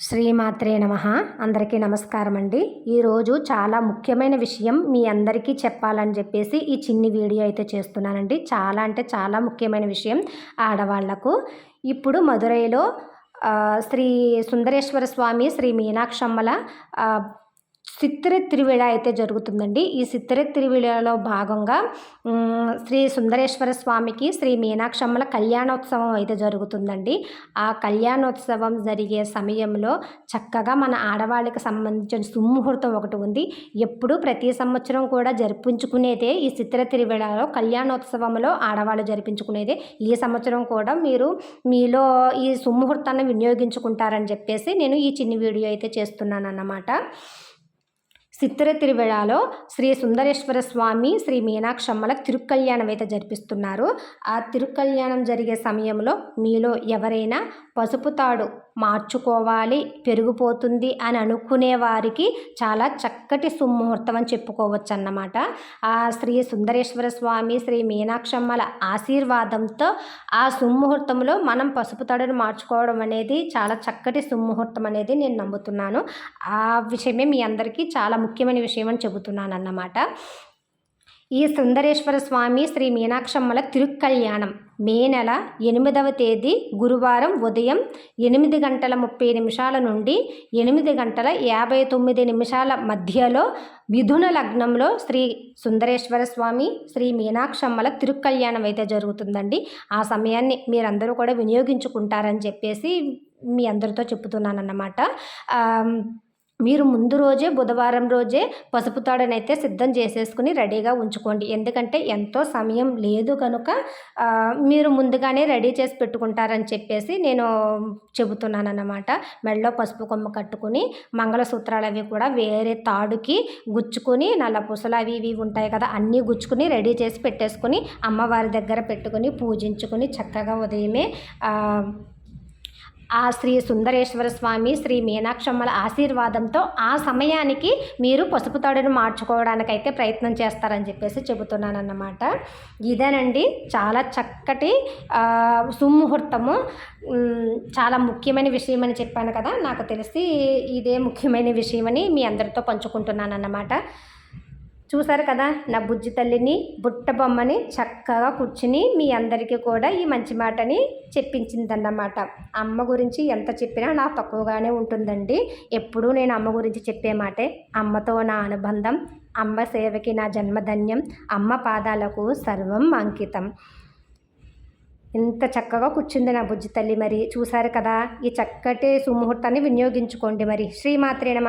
శ్రీమాత్రే నమ. అందరికీ నమస్కారం అండి ఈరోజు చాలా ముఖ్యమైన విషయం మీ అందరికీ చెప్పాలని చెప్పేసి ఈ చిన్ని వీడియో అయితే చేస్తున్నానండి. చాలా అంటే చాలా ముఖ్యమైన విషయం ఆడవాళ్ళకు. ఇప్పుడు మదురైలో శ్రీ సుందరేశ్వర స్వామి శ్రీ మీనాక్షమ్మల సిత్తిరి తిరువిళ అయితే జరుగుతుందండి. ఈ సిత్తిరి తిరువిళలో భాగంగా శ్రీ సుందరేశ్వర స్వామికి శ్రీ మీనాక్షమ్మల కళ్యాణోత్సవం అయితే జరుగుతుందండి. ఆ కళ్యాణోత్సవం జరిగే సమయంలో చక్కగా మన ఆడవాళ్ళకి సంబంధించిన సుముహూర్తం ఒకటి ఉంది. ఎప్పుడు ప్రతి సంవత్సరం కూడా జరిపించుకునేదే ఈ చిత్ర తిరువిళలో కళ్యాణోత్సవంలో ఆడవాళ్ళు జరిపించుకునేదే. ఈ సంవత్సరం కూడా మీరు మీలో ఈ సుముహూర్తాన్ని వినియోగించుకుంటారని చెప్పేసి నేను ఈ చిన్ని వీడియో అయితే చేస్తున్నాను అన్నమాట సిత్తిర తిరువిళాలో శ్రీ సుందరేశ్వర స్వామి శ్రీ మీనాక్షమ్మల తిరుకల్యాణం అయితే జరిపిస్తున్నారు. ఆ తిరుకల్యాణం జరిగే సమయంలో మీలో ఎవరైనా పసుపు తాడు మార్చుకోవాలి పెరిగిపోతుంది అని అనుకునే వారికి చాలా చక్కటి సుముహూర్తం అని చెప్పుకోవచ్చు అన్నమాట ఆ శ్రీ సుందరేశ్వర స్వామి శ్రీ మీనాక్షమ్మల ఆశీర్వాదంతో ఆ సుముహూర్తంలో మనం పసుపు తాడును మార్చుకోవడం అనేది చాలా చక్కటి సుముహూర్తం అనేది నేను నమ్ముతున్నాను. ఆ విషయమే మీ అందరికీ చాలా ముఖ్యం ముఖ్యమైన విషయం అని చెబుతున్నాను అన్నమాట ఈ సుందరేశ్వర స్వామి శ్రీ మీనాక్షమ్మల తిరుక్కల్యాణం మే నెల ఎనిమిదవ తేదీ గురువారం ఉదయం ఎనిమిది గంటల ముప్పై నిమిషాల నుండి ఎనిమిది గంటల యాభై తొమ్మిది నిమిషాల మధ్యలో మిథున లగ్నంలో శ్రీ సుందరేశ్వర స్వామి శ్రీ మీనాక్షమ్మల తిరుక్కల్యాణం అయితే జరుగుతుందండి. ఆ సమయాన్ని మీరందరూ కూడా వినియోగించుకుంటారని చెప్పేసి మీ అందరితో చెప్తున్నాను అన్నమాట మీరు ముందు రోజే బుధవారం రోజే పసుపు తాడనైతే సిద్ధం చేసేసుకుని రెడీగా ఉంచుకోండి. ఎందుకంటే ఎంతో సమయం లేదు కనుక మీరు ముందుగానే రెడీ చేసి పెట్టుకుంటారని చెప్పేసి నేను చెబుతున్నాను అన్నమాట మెడలో పసుపు కొమ్మ కట్టుకుని మంగళసూత్రాలు అవి కూడా వేరే తాడుకి గుచ్చుకొని నల్ల పుసలు అవి ఇవి ఉంటాయి కదా అన్నీ గుచ్చుకుని రెడీ చేసి పెట్టేసుకుని అమ్మవారి దగ్గర పెట్టుకుని పూజించుకుని చక్కగా ఉదయమే ఆ శ్రీ సుందరేశ్వర స్వామి శ్రీ మీనాక్షమ్మల ఆశీర్వాదంతో ఆ సమయానికి మీరు పసుపు తాడును మార్చుకోవడానికైతే ప్రయత్నం చేస్తారని చెప్పేసి చెబుతున్నాను అన్నమాట ఇదేనండి చాలా చక్కటి సుముహూర్తము. చాలా ముఖ్యమైన విషయం అని చెప్పాను కదా నాకు తెలిసి ఇదే ముఖ్యమైన విషయమని మీ అందరితో పంచుకుంటున్నాను అన్నమాట చూసారు కదా? నా బుజ్జి తల్లిని బుట్ట బొమ్మని చక్కగా కూర్చుని మీ అందరికీ కూడా ఈ మంచి మాటని చెప్పించిందన్నమాట. అమ్మ గురించి ఎంత చెప్పినా నా తక్కువగానే ఉంటుందండి. ఎప్పుడూ నేను అమ్మ గురించి చెప్పే మాటే. అమ్మతో నా అనుబంధం అమ్మ సేవకి నా జన్మధన్యం అమ్మ పాదాలకు సర్వం అంకితం. ఇంత చక్కగా కూర్చుంది నా బుజ్జి తల్లి మరి. చూశారు కదా? ఈ చక్కటి సుముహూర్తాన్ని వినియోగించుకోండి మరి. శ్రీమాత్రే నమ.